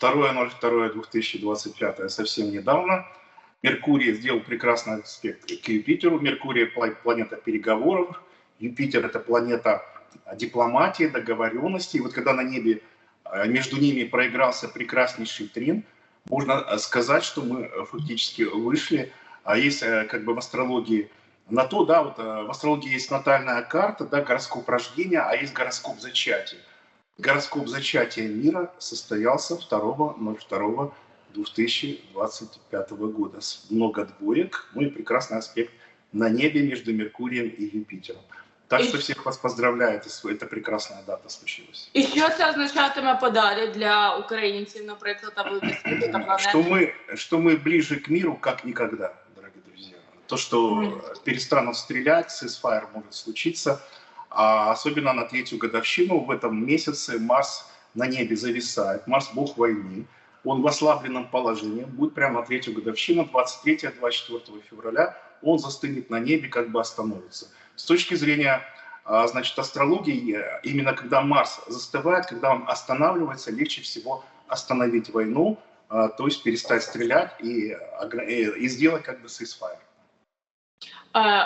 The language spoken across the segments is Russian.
2.02.2025 совсем недавно. Меркурий сделал прекрасный аспект к Юпитеру. Меркурий – планета переговоров. Юпитер – это планета дипломатии, договоренности. И вот когда на небе э, между ними проигрался прекраснейший трин, можно э, сказать, что мы э, фактически вышли. А есть как бы в астрологии на то, да, вот в астрологии есть натальная карта, да, гороскоп рождения, а есть гороскоп зачатия. Гороскоп зачатия мира состоялся 2.02.2025 года. Много двоек, ну и прекрасный аспект на небе между Меркурием и Юпитером. Так що всіх вас поздравляю, це прекрасна дата случилась. І що це означатиме подалі для українців, наприклад, або світу та планети? Что мы, что мы ближе к миру, как никогда, дорогие друзья. То, что mm. перестанут стрелять, сисфайр может случиться, а особенно на третью годовщину в этом месяце Марс на небе зависает. Марс – бог войны. Он в ослабленном положении, будет прямо на третью годовщину, 23-24 февраля, он застынет на небе, как бы остановится. С точки зрения а, значит, астрологии, именно когда Марс застывает, когда он останавливается, легче всего остановить войну, а, то есть перестать стрелять и, и сделать как бы ceasefire.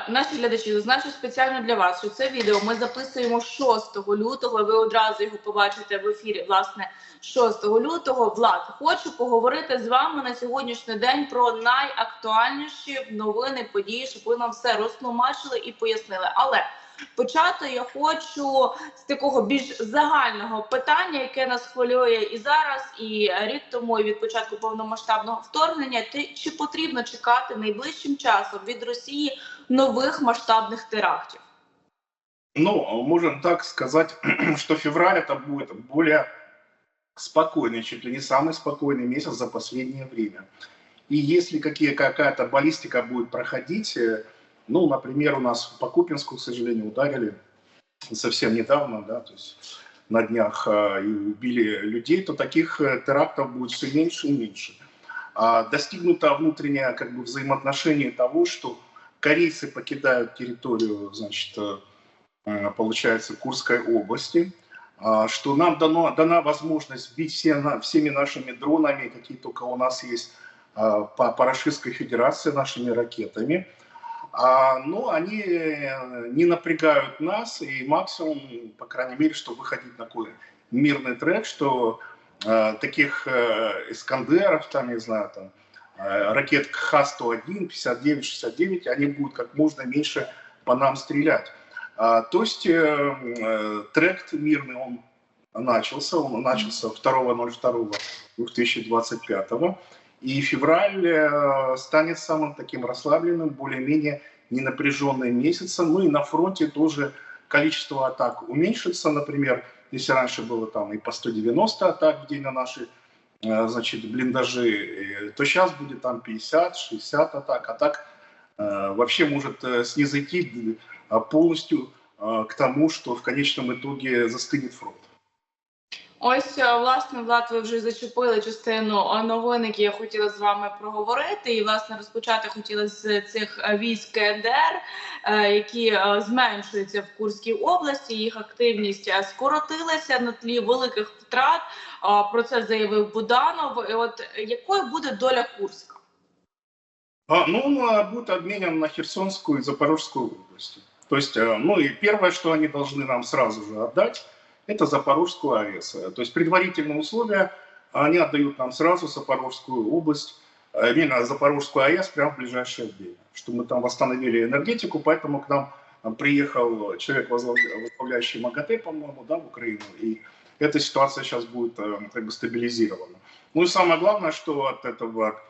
Наші глядачі зазначу спеціально для вас, що це відео ми записуємо 6 лютого. Ви одразу його побачите в ефірі. Власне, 6 лютого. Влад, хочу поговорити з вами на сьогоднішній день про найактуальніші новини, події, щоб ви нам все розтлумачили і пояснили. Але Почати я хочу з такого більш загального питання, яке нас хвилює і зараз, і рік тому і від початку повномасштабного вторгнення. чи потрібно чекати найближчим часом від Росії нових масштабных терактов? Ну, можем так сказать, что февраль это будет более спокойный, чуть ли не самый спокойный месяц за последнее время. И если какие, какая-то баллистика будет проходить, э, ну, например, у нас по Купинску, к сожалению, ударили совсем недавно, да, то есть на днях э, и убили людей, то таких э, терактов будет все меньше и меньше. А достигнуто внутреннее как бы, взаимоотношение того, что корейцы покидают территорию, значит, э, получается, Курской области, а, что нам дано, дана возможность бить все, всеми нашими дронами, какие только у нас есть а, по, по Федерации, нашими ракетами. А, но они э, не напрягают нас, и максимум, по крайней мере, чтобы выходить на какой мирный трек, что э, таких э, Искандеров, там, не знаю, там, ракет Х-101, 59, 69, они будут как можно меньше по нам стрелять. А, то есть трект мирный, он начался, он начался 2.02.2025, и февраль э, станет самым таким расслабленным, более-менее ненапряженным месяцем. Ну и на фронте тоже количество атак уменьшится, например, если раньше было там и по 190 атак в день на наши Э, значит, блиндажи, то сейчас будет там 50-60 атак, а так э, вообще может э, снизойти полностью к тому, что в конечном итоге застынет фронт. Ось власне Влад, ви вже зачепили частину новин, які я хотіла з вами проговорити. І власне розпочати хотіла з цих військ КНДР, які зменшуються в Курській області. Їх активність скоротилася на тлі великих втрат. Про це заявив Буданов. І От якою буде доля Курска? А, ну, он будет на Херсонскую и Запорожскую области. То есть, ну и первое, что они должны нам сразу же отдать, это Запорожскую АЭС. То есть предварительные условия они отдают нам сразу Запорожскую область, именно Запорожскую АЭС прямо в ближайшее время, что мы там восстановили энергетику, поэтому к нам приехал человек, возглавляющий МАГАТЭ, по-моему, да, в Украину, и эта ситуация сейчас будет э, как бы стабилизирована. Ну и самое главное, что от этого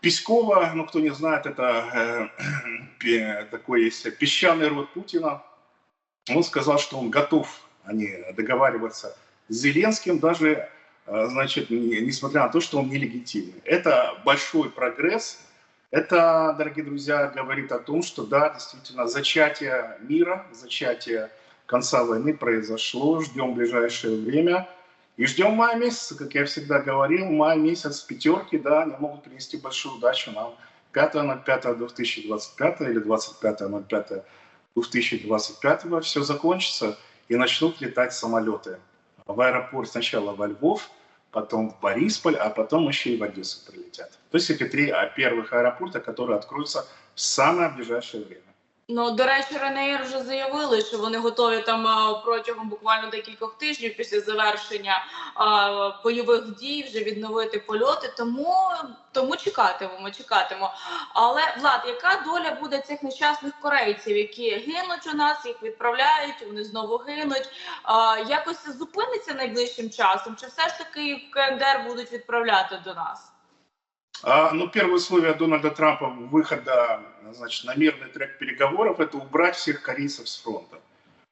Пескова, ну кто не знает, это э, такой есть песчаный род Путина, он сказал, что он готов они договариваться с Зеленским, даже, э, значит, несмотря на то, что он нелегитимный. Это большой прогресс. Это, дорогие друзья, говорит о том, что да, действительно, зачатие мира, зачатие конца войны произошло, ждем ближайшее время. И ждем мая месяца, как я всегда говорил, май месяц пятерки, да, они могут принести большую удачу нам. 5 на 5 2025 или 25 на 5 2025 все закончится и начнут летать самолеты в аэропорт сначала во Львов, потом в Борисполь, а потом еще и в Одессу прилетят. То есть эти три первых аэропорта, которые откроются в самое ближайшее время. Ну, до речі, Ренеєр вже заявили, що вони готові там протягом буквально декількох тижнів після завершення а, бойових дій вже відновити польоти. Тому тому чекатимемо, чекатимемо. Але влад, яка доля буде цих нещасних корейців, які гинуть у нас, їх відправляють, вони знову гинуть. А, Якось зупиниться найближчим часом? Чи все ж таки в КНДР будуть відправляти до нас? А, ну, первое условие Дональда Трампа значит, на мирный трек переговоров – это убрать всех корейцев с фронта.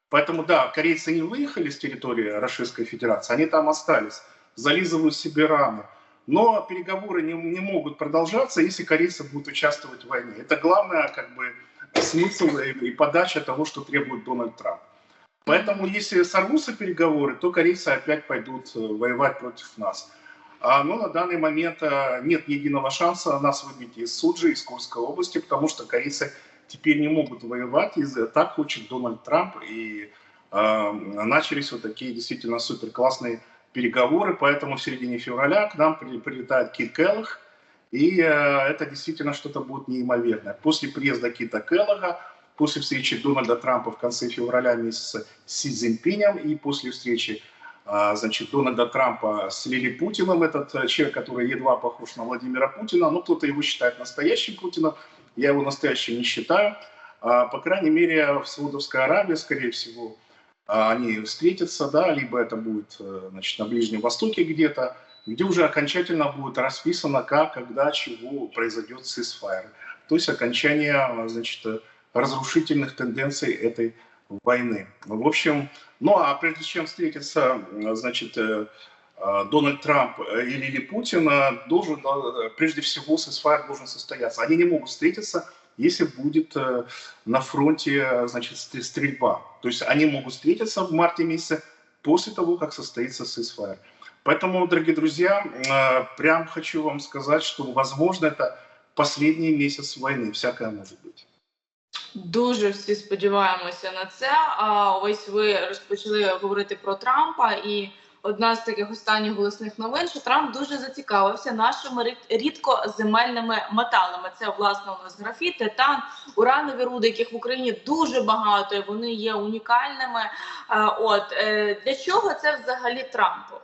Поэтому, да, корейцы не выехали с территории Российской Федерации, они там остались, зализывают себе раны. Но переговоры не, не могут продолжаться, если корейцы будут участвовать в войне. Это главное, как бы, смысл и, и подача того, что требует Дональд Трамп. Поэтому, если сорвутся переговоры, то корейцы опять пойдут э, воевать против нас. А, но на данный момент э, нет ни единого шанса нас выбить из Суджи, из Курской области, потому что корейцы теперь не могут воевать, и так хочет Дональд Трамп, и э, начались вот такие действительно супер классные переговоры, поэтому в середине февраля к нам прилетает Кит Келлах, и э, это действительно что-то будет неимоверное. После приезда Кита Келлага, после встречи Дональда Трампа в конце февраля месяца с Си Цзиньпинем и после встречи значит, Дональда Трампа с Лили Путиным, этот э, человек, который едва похож на Владимира Путина, ну, кто-то его считает настоящим Путиным, я его настоящим не считаю. А, по крайней мере, в Саудовской Аравии, скорее всего, а, они встретятся, да, либо это будет, э, значит, на Ближнем Востоке где-то, где уже окончательно будет расписано, как, когда, чего произойдет сисфайр. То есть окончание, значит, разрушительных тенденций этой войны. В общем, ну а прежде чем встретиться, значит, э, э, Дональд Трамп или, или Путин, э, должен, прежде всего, сесфайр должен состояться. Они не могут встретиться, если будет на фронте, значит, стрельба. То есть они могут встретиться в марте месяце после того, как состоится сесфайр. Поэтому, дорогие друзья, прям хочу вам сказать, что, возможно, это последний месяц войны. Всякое может быть. Дуже всі сподіваємося на це. А ось ви розпочали говорити про Трампа, і одна з таких останніх голосних новин, що Трамп дуже зацікавився нашими рідкоземельними металами. Це власне у нас графіт, титан, уранові руди, яких в Україні дуже багато. і Вони є унікальними. От е, для чого це взагалі Трампу?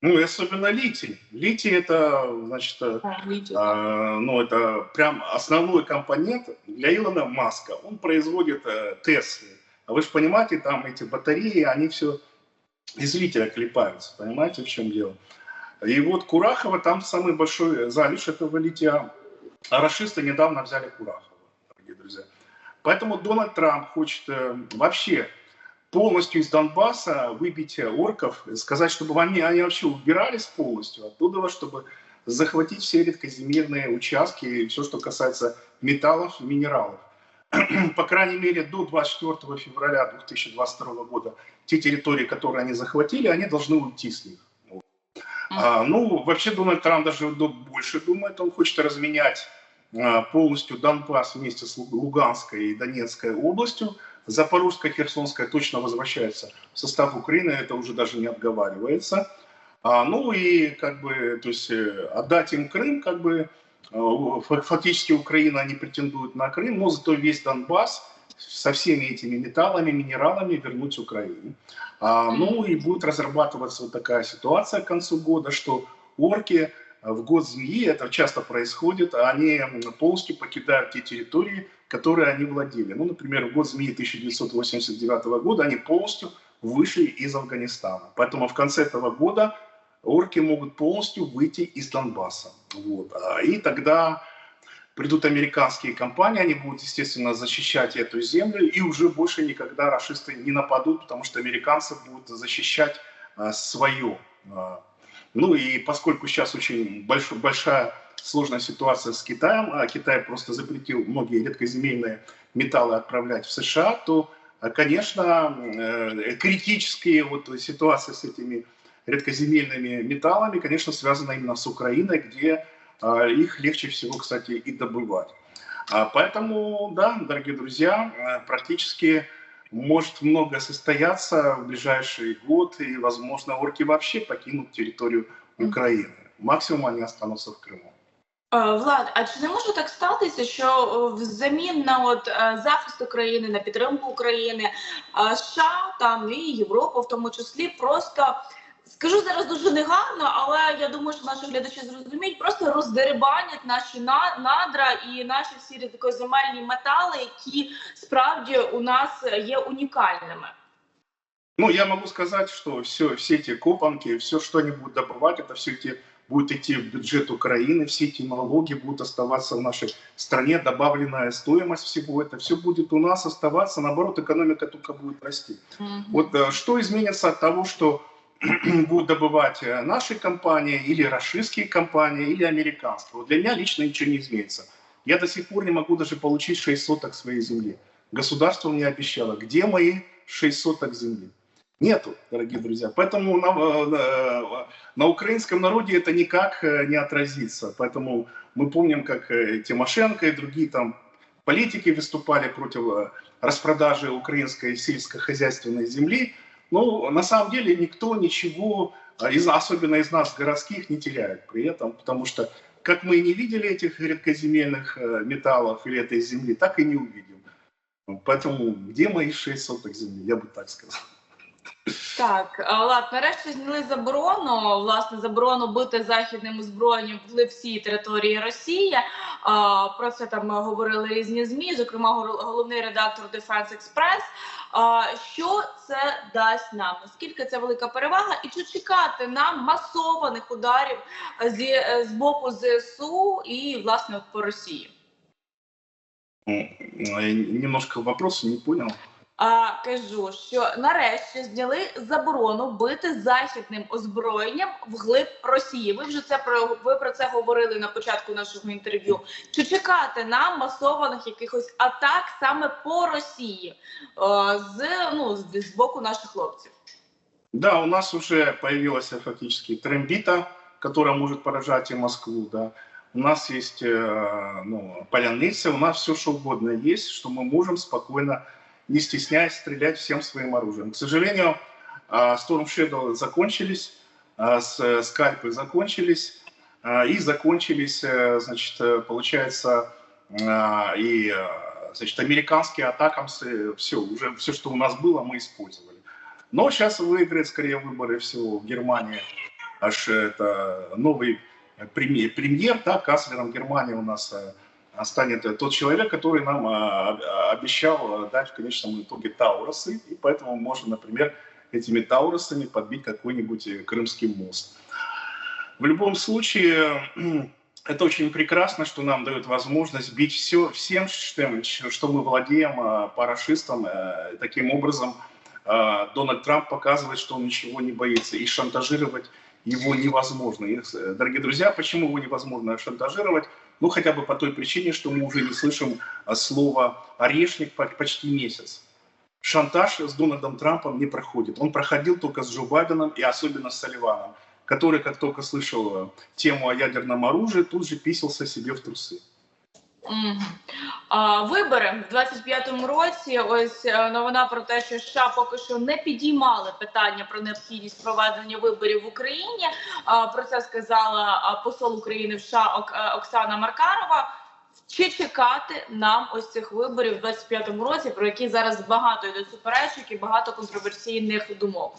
Ну, и особенно литий. Литий это, значит, э, а, литий. А, ну, это прям основной компонент для Илона Маска. Он производит э, Теслы. А вы же понимаете, там эти батареи, они все из лития клепаются. Понимаете, в чем дело? И вот Курахова, там самый большой залежь этого лития. А расисты недавно взяли Курахова, дорогие друзья. Поэтому Дональд Трамп хочет э, вообще полностью из Донбасса выбить орков, сказать, чтобы они, они вообще убирались полностью оттуда, чтобы захватить все редкоземельные участки и все, что касается металлов, минералов. По крайней мере, до 24 февраля 2022 года те территории, которые они захватили, они должны уйти с них. А, ну, вообще Дональд Трамп даже больше думает, он хочет разменять а, полностью Донбасс вместе с Луганской и Донецкой областью, Запорожская, Херсонская точно возвращается в состав Украины, это уже даже не отговаривается. А, ну и как бы, то есть э, отдать им Крым, как бы э, фактически Украина не претендует на Крым, но зато весь Донбасс со всеми этими металлами, минералами вернуть Украине. А, ну и будет разрабатываться вот такая ситуация к концу года, что орки в год змеи, это часто происходит, они полностью покидают те территории, которые они владели. Ну, например, в год змеи 1989 года они полностью вышли из Афганистана. Поэтому в конце этого года орки могут полностью выйти из Донбасса. Вот. А, и тогда придут американские компании, они будут, естественно, защищать эту землю, и уже больше никогда расисты не нападут, потому что американцы будут защищать а, свое. А. Ну и поскольку сейчас очень больш, большая сложная ситуация с Китаем, а Китай просто запретил многие редкоземельные металлы отправлять в США, то, э, конечно, э, критические вот ситуации с этими редкоземельными металлами, конечно, связаны именно с Украиной, где э, их легче всего, кстати, и добывать. А поэтому, да, дорогие друзья, практически может много состояться в ближайший год, и, возможно, орки вообще покинут территорию Украины. Максимум они останутся в Крыму. Е, Влад, а чи не може так статися, що е, взамін на от е, захист України, на підтримку України, е, США там і Європа, в тому числі, просто скажу зараз дуже негарно, але я думаю, що наші глядачі зрозуміють, просто роздерибанять наші на- надра і наші всі рідкоземельні метали, які справді у нас є унікальними. Ну, я могу сказать, что все, все эти копанки, все, что они будут добывать, это все эти будет идти в бюджет Украины, все эти налоги будут оставаться в нашей стране, добавленная стоимость всего, это все будет у нас оставаться, наоборот, экономика только будет расти. Вот э, что изменится от того, что будут добывать э, наши компании, или российские компании, или американские? Вот для меня лично ничего не изменится. Я до сих пор не могу даже получить 6 соток своей земли. Государство мне обещало, где мои 6 соток земли? Нету, дорогие друзья. Поэтому на, э, на- на украинском народе это никак э, не отразится. Поэтому мы помним, как э, Тимошенко и другие там политики выступали против э, распродажи украинской сельскохозяйственной земли. Ну, на самом деле никто ничего, а, из, особенно из нас, городских, не теряет при этом, потому что как мы и не видели этих редкоземельных э, металлов или этой земли, так и не увидим. Поэтому где мои 6 соток земли, я бы так сказал. Так, а, Влад, нарешті зняли заборону, власне, заборону бити західним озброєнням в всій території Росії. А, Про це там говорили різні змі, зокрема гор- головний редактор Defense Express. Що це дасть нам? Наскільки це велика перевага? І чи чекати нам масованих ударів зі з боку ЗСУ і власне по Росії? М, э, Немножко вопрос не понял А кажу, що нарешті зняли заборону бити західним озброєнням вглиб Росії. Ви вже це про ви про це говорили на початку нашого інтерв'ю. Чи чекати нам масованих якихось атак саме по Росії е, з ну з, з боку наших хлопців? Да, у нас уже появилась э, фактически трембита, которая может поражать и Москву, да. У нас есть э, ну, поляницы, у нас все что угодно есть, что мы можем спокойно, Не стесняясь, стрелять всем своим оружием. К сожалению, э, Storm Shadow закончились, э, с- скальпы закончились, э, и закончились, э, значит, э, получается, э, и э, значит, американские атакамсы, все, уже все, что у нас было, мы использовали. Но сейчас выиграет скорее выборы всего в Германии. Аж это новый премьер, премьер да, канцлером Германии у нас э, станет э, тот человек, который нам э, об- обещал э, дать в конечном итоге Таурусы, и поэтому можно, например, этими Таурусами подбить какой-нибудь э, Крымский мост. В любом случае, это очень прекрасно, что нам дает возможность бить все, всем, что, мы владеем э. Э, Таким образом, э, Дональд Трамп показывает, что он ничего не боится, и шантажировать его невозможно. Э, дорогие друзья, почему его невозможно шантажировать? Ну, хотя бы по той причине, что мы уже не слышим э, слова «орешник» по- почти месяц. Шантаж с Дональдом Трампом не проходит. Он проходил только с Джо Байденом и особенно с Салливаном, который, как только слышал э, тему о ядерном оружии, тут же писался себе в трусы. Мгм. А, вибори в 25-му році. Ось е, новина про те, що США поки що не підіймали питання про необхідність проведення виборів в Україні. А, про це сказала а, посол України в США Ок- е, Оксана Маркарова. Чи чекати нам ось цих виборів в 25-му році, про які зараз багато йде суперечок і багато контроверсійних думок?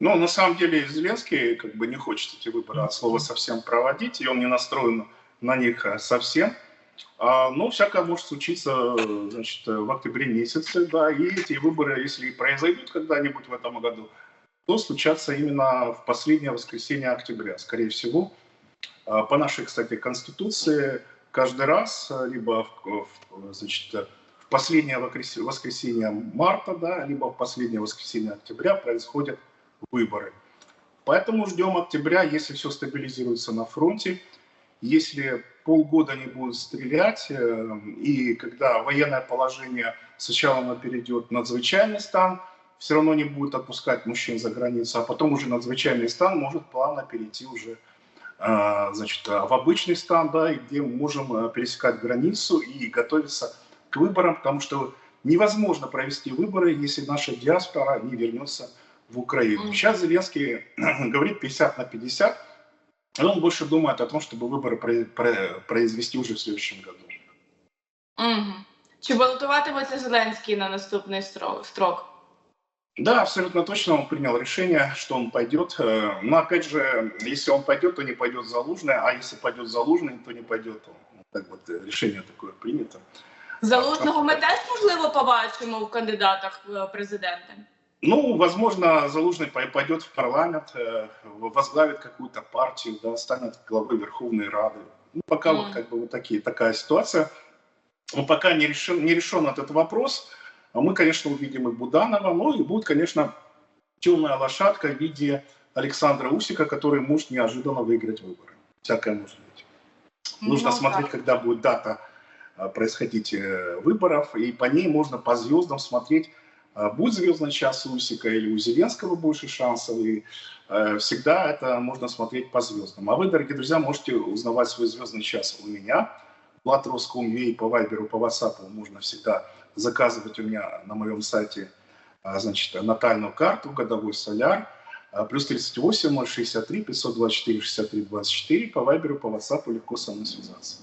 Но на самом деле Зеленский как бы не хочет эти выборы от слова совсем проводить, и он не настроен на них э, совсем. Но всякое может случиться значит, э, в октябре месяце, да, и эти выборы, если и произойдут когда-нибудь в этом году, то случатся именно в последнее воскресенье октября, скорее всего. А, По нашей, кстати, конституции каждый раз, э, либо в, значит, э, в последнее воскрес- воскресенье марта, да, либо в последнее воскресенье октября происходят выборы. Поэтому ждем октября, если все стабилизируется на фронте, если полгода не будут стрелять, э, и когда военное положение сначала оно перейдет в надзвычайный стан, все равно не будет отпускать мужчин за границу, а потом уже надзвычайный стан может плавно перейти уже э, значит, в обычный стан, да, и где мы можем э, пересекать границу и готовиться к выборам, потому что невозможно провести выборы, если наша диаспора не вернется в Украину. Сейчас Зеленский говорит 50 на 50, и он больше думает о том, чтобы выборы произвести уже в следующем году. Угу. Чи балотуватиметься Зеленский на наступний строк? Да, абсолютно точно он принял решение, что он пойдет. Э, но опять же, если он пойдет, то не пойдет Залужный, а если пойдет Залужный, то не пойдет он. Так вот, решение такое принято. Залужного ми теж можливо побачимо в кандидатах в президенти. Ну, возможно, Залужный пойдет в парламент, э, возглавит какую-то партию, да, станет главой Верховной Рады. Ну, пока mm. вот как бы вот такие, такая ситуация. Но пока не решен, не решен этот вопрос. А мы, конечно, увидим и Буданова, но и будет, конечно, темная лошадка в виде Александра Усика, который может неожиданно выиграть выборы. Всякое может быть. Ну, Нужно смотреть, когда будет дата а, происходить э, выборов, и по ней можно по звездам смотреть, будет звездный час Усика или у Зеленского больше шансов, и э, всегда это можно смотреть по звездам. А вы, дорогие друзья, можете узнавать свой звездный час у меня, Влад Роском.ua по Вайберу, по WhatsApp можно всегда заказывать у меня на моем сайте а, значит, натальную карту, годовой соляр, а, плюс 38 063 524 63 24, по Вайберу, по WhatsApp легко со мной связаться.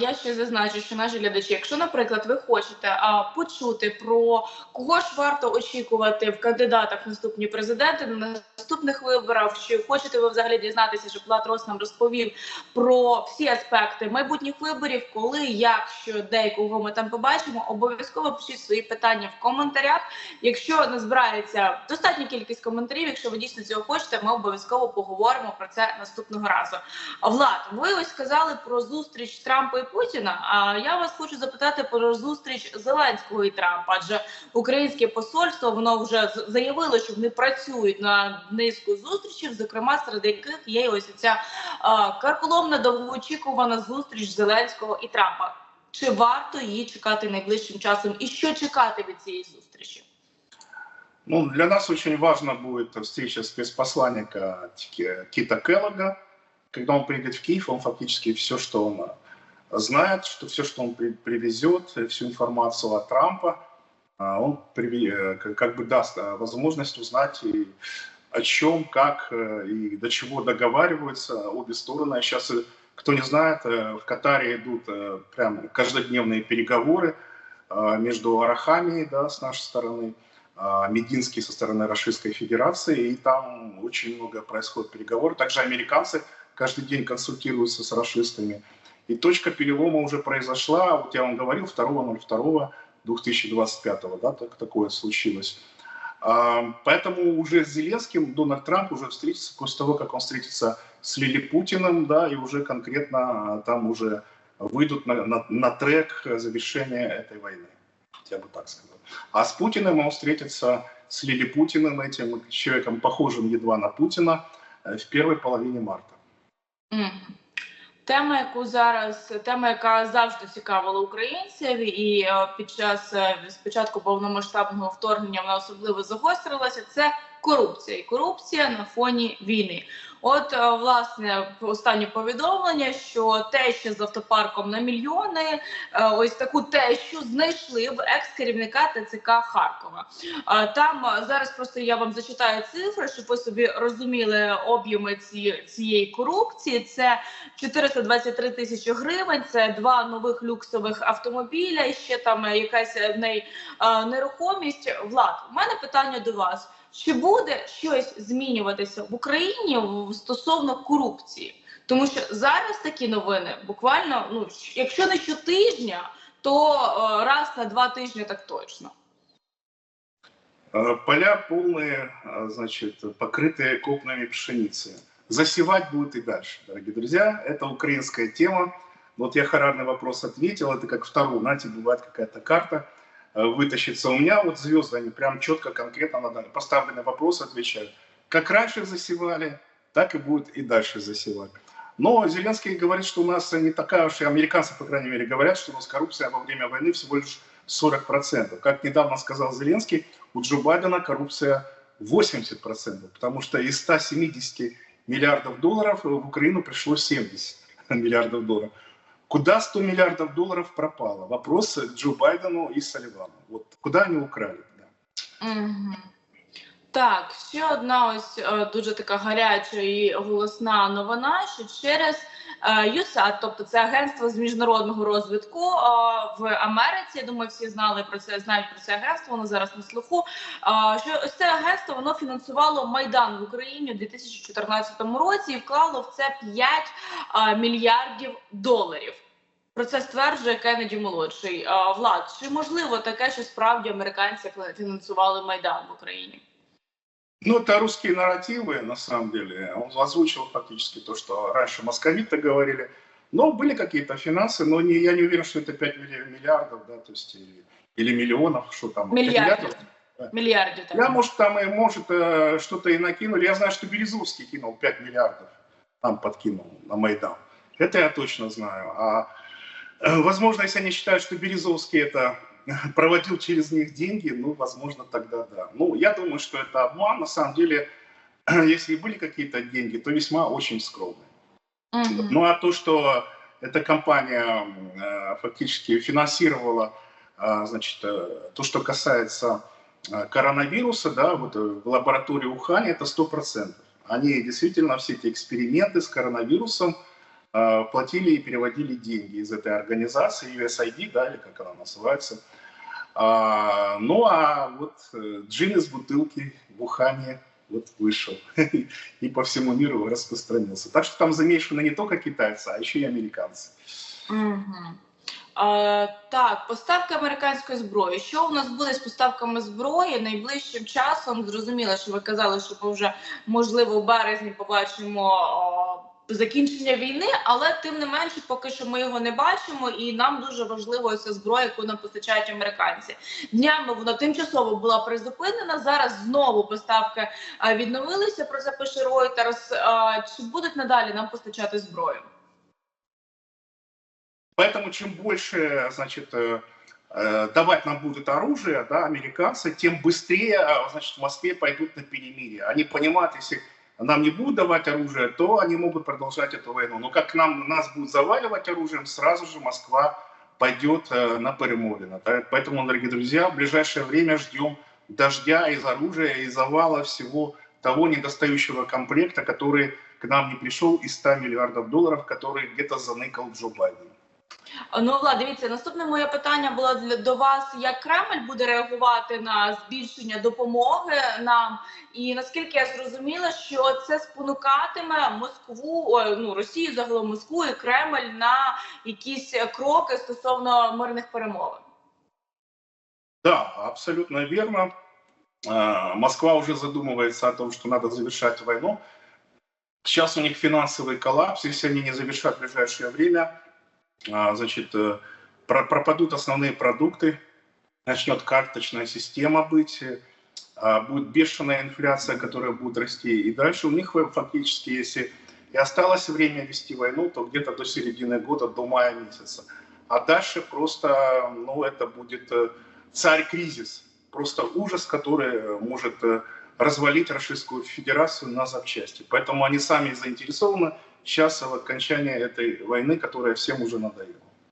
Я ще зазначу, що наші глядачі, якщо, наприклад, ви хочете а, почути про кого ж варто очікувати в кандидатах в наступні президенти на наступних виборах, чи хочете ви взагалі дізнатися, щоб Влад Рос нам розповів про всі аспекти майбутніх виборів, коли, як, що де кого ми там побачимо, обов'язково пишіть свої питання в коментарях. Якщо не збирається достатня кількість коментарів, якщо ви дійсно цього хочете, ми обов'язково поговоримо про це наступного разу. Влад, ви ось сказали про зустріч Трампа і Путіна. А я вас хочу запитати про зустріч Зеленського і Трампа, адже українське посольство воно вже заявило, що вони працюють на низку зустрічей, зокрема серед яких є ось ця карколомна довгоочікувана зустріч Зеленського і Трампа. Чи варто її чекати найближчим часом, і що чекати від цієї зустрічі? Ну, для нас очень важна будет встреча спецпосланника Кита Келлога. Когда он приедет в Киев, он фактически все, что он знает, что все, что он привезет, всю информацию от Трампа, а, он э, как бы даст а, возможность узнать и о чем, как э, и до чего договариваются обе стороны. А сейчас, э, кто не знает, в Катаре идут прям каждодневные переговоры между Арахами да, с нашей стороны, Мединский со стороны Российской Федерации, и там очень много происходит переговоров. Также американцы каждый день консультируются с расистами. И точка перелома уже произошла, вот я вам говорил, 2.02.2025, да, так, такое случилось. А, поэтому уже с Зеленским Дональд Трамп уже встретится после того, как он встретится с Лили Путиным, да, и уже конкретно а, там уже выйдут на, на, на трек завершения этой войны. Я бы так сказал. А с Путиным он встретится с Лили Путиным, этим человеком, похожим едва на Путина, э, в первой половине марта. Mm. Тема, яку зараз тема, яка завжди цікавила українців, і е, під час е, спочатку повномасштабного вторгнення вона особливо загострилася. Це корупція і корупція на фоні війни. От е, власне останнє повідомлення, що теща з автопарком на мільйони, е, ось таку тещу знайшли в екс-керівника ТЦК Харкова. Там е, зараз просто я вам зачитаю цифри, щоб ви собі розуміли об'єми ці, цієї корупції. Це 423 тисячі гривень. Це два нових люксових автомобіля. Ще там якась неї нерухомість. Влад, у мене питання до вас Чи буде щось змінюватися в Україні стосовно корупції? Тому що зараз такі новини буквально, ну якщо не щотижня, то е, раз на два тижні так точно. Е, поля полные, е, значит, покрытые копнами пшеницы. Засевать будет и дальше, дорогие друзья. Это украинская тема. Вот я харарный вопрос ответил. Это как второй, знаете, бывает какая-то карта – Э, Вытащится. У меня вот звезды, они прям четко, конкретно на поставленный вопрос отвечают. Как раньше засевали, так и будет и дальше засевать. Но Зеленский говорит, что у нас не такая уж, и американцы, по крайней мере, говорят, что у нас коррупция во время войны всего лишь 40%. Как недавно сказал Зеленский, у Джо Байдена коррупция 80%, потому что из 170 миллиардов долларов в Украину пришло 70 миллиардов долларов. Куда 100 миллиардов долларов пропало? Вопрос Джо Байдену и Салливану. Вот куда они украли? Да. Так, ще одна ось е, дуже така гаряча і голосна новина, що через USAID, тобто це агентство з міжнародного розвитку в Америці. Я думаю, всі знали про це, знають про це агентство. Воно зараз на слуху. Що ось це агентство воно фінансувало майдан в Україні у 2014 році і вклало в це 5 мільярдів доларів. Про це стверджує Кеннеді молодший. Влад чи можливо таке, що справді американці фінансували майдан в Україні? Ну, это русские нарративы, на самом деле. Он озвучил фактически то, что раньше московиты говорили. Но были какие-то финансы, но не, я не уверен, что это 5 миллиардов, да, то есть, или, или миллионов, что там. Миллиардов. Миллиардов. Я, может, там и, может, э, что-то и накинули. Я знаю, что Березовский кинул 5 миллиардов, там подкинул на Майдан. Это я точно знаю. А, э, возможно, если они считают, что Березовский это проводил через них деньги, ну, возможно, тогда да. Ну, я думаю, что это обман. На самом деле, если и были какие-то деньги, то весьма очень скромные. Mm-hmm. Ну, а то, что эта компания э, фактически финансировала, э, значит, э, то, что касается э, коронавируса, да, вот э, в лаборатории Ухани, это 100%. Они действительно все эти эксперименты с коронавирусом платили и переводили деньги из этой организации, USAID, да, или как она называется, а, ну а вот э, джин из бутылки в Ухане вот вышел и по всему миру распространился. Так что там замешаны не только китайцы, а еще и американцы. Угу. А, так, поставки американської зброї. Що у нас буде з поставками зброї найближчим часом? Зрозуміло, що ви казали, що ми вже можливо в березні побачимо закінчення війни, але тим не менше, поки що ми його не бачимо, і нам дуже важливо ця зброя, яку нам постачають американці. Днями вона тимчасово була призупинена. Зараз знову поставки відновилися. Про це пише Reuters. Чи будуть надалі нам постачати зброю? Поэтому чем больше, значит, э, э, давать нам будет оружие, да, американцы, тем быстрее, значит, в Москве пойдут на перемирие. Они понимают, если нам не будут давать оружие, то они могут продолжать эту войну. Но как нам, нас будут заваливать оружием, сразу же Москва пойдет э, на перемолено. Поэтому, дорогие друзья, в ближайшее время ждем дождя из оружия и завала всего того недостающего комплекта, который к нам не пришел из 100 миллиардов долларов, который где-то заныкал Джо Байден. Ну, Влад, дивіться, наступне моє питання було до вас: як Кремль буде реагувати на збільшення допомоги нам? І наскільки я зрозуміла, що це спонукатиме Москву, ну Росію загалом Москву і Кремль на якісь кроки стосовно мирних перемовин? Да, абсолютно верно. Москва уже задумывается о том, что надо завершать войну. Сейчас у них финансовый коллапс, если они не завершат в ближайшее время, значит, э, пропадут основные продукты, начнет карточная система быть, а, будет бешеная инфляция, которая будет расти. И дальше у них фактически, если и осталось время вести войну, то где-то до середины года, до мая месяца. А дальше просто, ну, это будет э, царь-кризис. Просто ужас, который может э, развалить Российскую Федерацию на запчасти. Поэтому они сами заинтересованы в окончании этой войны, которая всем уже надоела.